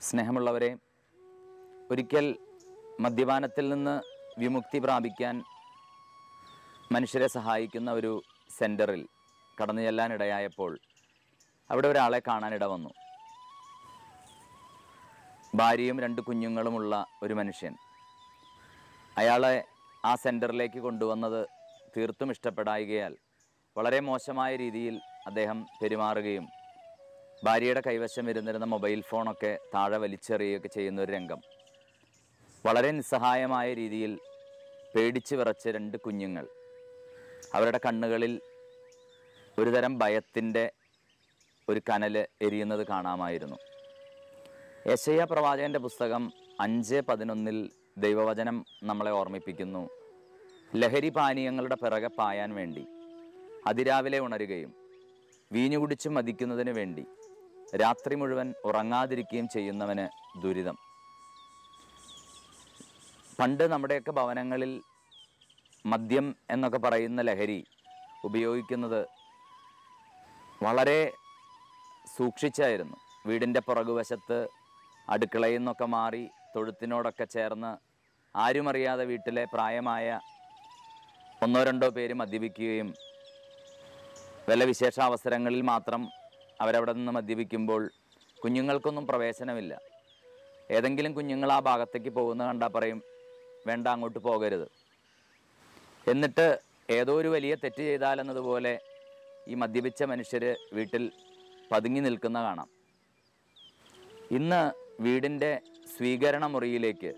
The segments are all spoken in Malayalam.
സ്നേഹമുള്ളവരെ ഒരിക്കൽ മദ്യപാനത്തിൽ നിന്ന് വിമുക്തി പ്രാപിക്കാൻ മനുഷ്യരെ സഹായിക്കുന്ന ഒരു സെന്ററിൽ കടന്നു ചെല്ലാനിടയായപ്പോൾ അവിടെ ഒരാളെ കാണാനിട വന്നു. ഭാര്യയും രണ്ട് കുഞ്ഞുങ്ങളുമുള്ള ഒരു മനുഷ്യൻ. അയാളെ ആ സെന്ററിലേക്ക് കൊണ്ടുവന്നത് തീർത്തും ഇഷ്ടപ്പെടായികയാൽ വളരെ മോശമായ രീതിയിൽ അദ്ദേഹം പെരുമാറുകയും ഭാര്യയുടെ കൈവശം ഇരുന്നിരുന്ന മൊബൈൽ ഫോണൊക്കെ താഴെ വലിച്ചെറിയുകയൊക്കെ ചെയ്യുന്ന ഒരു രംഗം. വളരെ നിസ്സഹായമായ രീതിയിൽ പേടിച്ചു വിറച്ച രണ്ട് കുഞ്ഞുങ്ങൾ. അവരുടെ കണ്ണുകളിൽ ഒരുതരം ഭയത്തിന്റെ ഒരു കനൽ എരിയുന്നത് കാണാമായിരുന്നു. യശയ പ്രവാചകന്റെ പുസ്തകം അഞ്ച് പതിനൊന്നിൽ ദൈവവചനം നമ്മളെ ഓർമ്മിപ്പിക്കുന്നു. ലഹരി പാനീയങ്ങളുടെ പിറകെ പായാൻ വേണ്ടി അതിരാവിലെ ഉണരുകയും വീഞ്ഞു കുടിച്ച് മതിക്കുന്നതിന് വേണ്ടി രാത്രി മുഴുവൻ ഉറങ്ങാതിരിക്കുകയും ചെയ്യുന്നവന് ദുരിതം. പണ്ട് നമ്മുടെയൊക്കെ ഭവനങ്ങളിൽ മദ്യം എന്നൊക്കെ പറയുന്ന ലഹരി ഉപയോഗിക്കുന്നത് വളരെ സൂക്ഷിച്ചായിരുന്നു. വീടിന്റെ പുറകുവശത്ത് അടുക്കളയിൽ നിന്നൊക്കെ മാറി തൊഴുത്തിനോടൊക്കെ ചേർന്ന് ആരുമറിയാതെ വീട്ടിലെ പ്രായമായ ഒന്നോ രണ്ടോ പേര് മദ്യപിക്കുകയും വല്ല വിശേഷാവസരങ്ങളിൽ മാത്രം അവരവിടെ നിന്ന് മദ്യപിക്കുമ്പോൾ കുഞ്ഞുങ്ങൾക്കൊന്നും പ്രവേശനമില്ല. ഏതെങ്കിലും കുഞ്ഞുങ്ങൾ ആ ഭാഗത്തേക്ക് പോകുന്ന കണ്ടാൽ പറയും വേണ്ട അങ്ങോട്ട് പോകരുത്. എന്നിട്ട് ഏതോ ഒരു വലിയ തെറ്റ് ചെയ്താലെന്നതുപോലെ ഈ മദ്യപിച്ച മനുഷ്യർ വീട്ടിൽ പതുങ്ങി നിൽക്കുന്ന കാണാം. ഇന്ന് വീടിന്റെ സ്വീകരണ മുറിയിലേക്ക്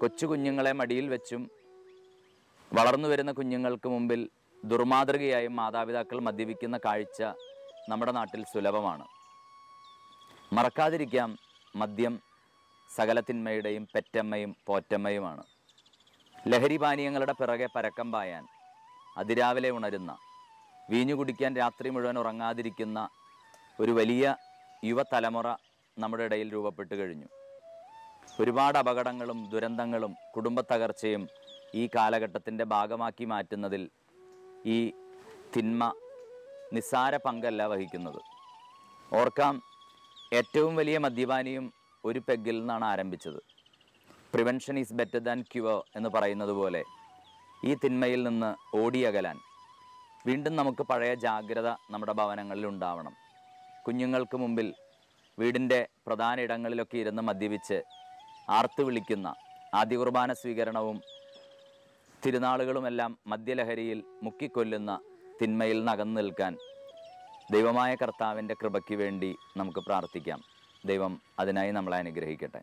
കൊച്ചു കുഞ്ഞുങ്ങളെ മടിയിൽ വെച്ചും വളർന്നു വരുന്ന കുഞ്ഞുങ്ങൾക്ക് മുമ്പിൽ ദുർമാതൃകയായും മാതാപിതാക്കൾ മദ്യപിക്കുന്ന കാഴ്ച നമ്മുടെ നാട്ടിൽ സുലഭമാണ്. മറക്കാതിരിക്കാം മദ്യം സകലത്തിന്മയുടെയും പെറ്റമ്മയും പോറ്റമ്മയുമാണ്. ലഹരി പാനീയങ്ങളുടെ പിറകെ പരക്കം പായാൻ അതിരാവിലെ ഉണരുന്ന വീഞ്ഞു കുടിക്കാൻ രാത്രി മുഴുവൻ ഉറങ്ങാതിരിക്കുന്ന ഒരു വലിയ യുവതലമുറ നമ്മുടെ ഇടയിൽ രൂപപ്പെട്ടു കഴിഞ്ഞു. ഒരുപാട് അപകടങ്ങളും ദുരന്തങ്ങളും കുടുംബത്തകർച്ചയും ഈ കാലഘട്ടത്തിന്റെ ഭാഗമാക്കി മാറ്റുന്നതിൽ ഈ തിന്മ നിസ്സാര പങ്കല്ല വഹിക്കുന്നത്. ഓർക്കാം ഏറ്റവും വലിയ മദ്യപാനിയും ഒരു പെഗ്ഗിൽ നിന്നാണ് ആരംഭിച്ചത്. Prevention is better than cure എന്ന് പറയുന്നത് പോലെ ഈ തിന്മയിൽ നിന്ന് ഓടിയകലാൻ വീണ്ടും നമുക്ക് പഴയ ജാഗ്രത നമ്മുടെ ഭവനങ്ങളിൽ ഉണ്ടാവണം. കുഞ്ഞുങ്ങൾക്ക് മുമ്പിൽ വീടിന്റെ പ്രധാന ഇടങ്ങളിലൊക്കെ ഇരുന്ന് മദ്യപിച്ച് ആർത്തു വിളിക്കുന്ന ആദ്യ കുർബാന സ്വീകരണവും തിരുനാളുകളുമെല്ലാം മദ്യലഹരിയിൽ മുക്കിക്കൊല്ലുന്ന തിന്മയിൽ നകന്നു നിൽക്കാൻ ദൈവമായ കർത്താവിന്റെ കൃപയ്ക്ക് വേണ്ടി നമുക്ക് പ്രാർത്ഥിക്കാം. ദൈവം അതിനായി നമ്മളെ അനുഗ്രഹിക്കട്ടെ.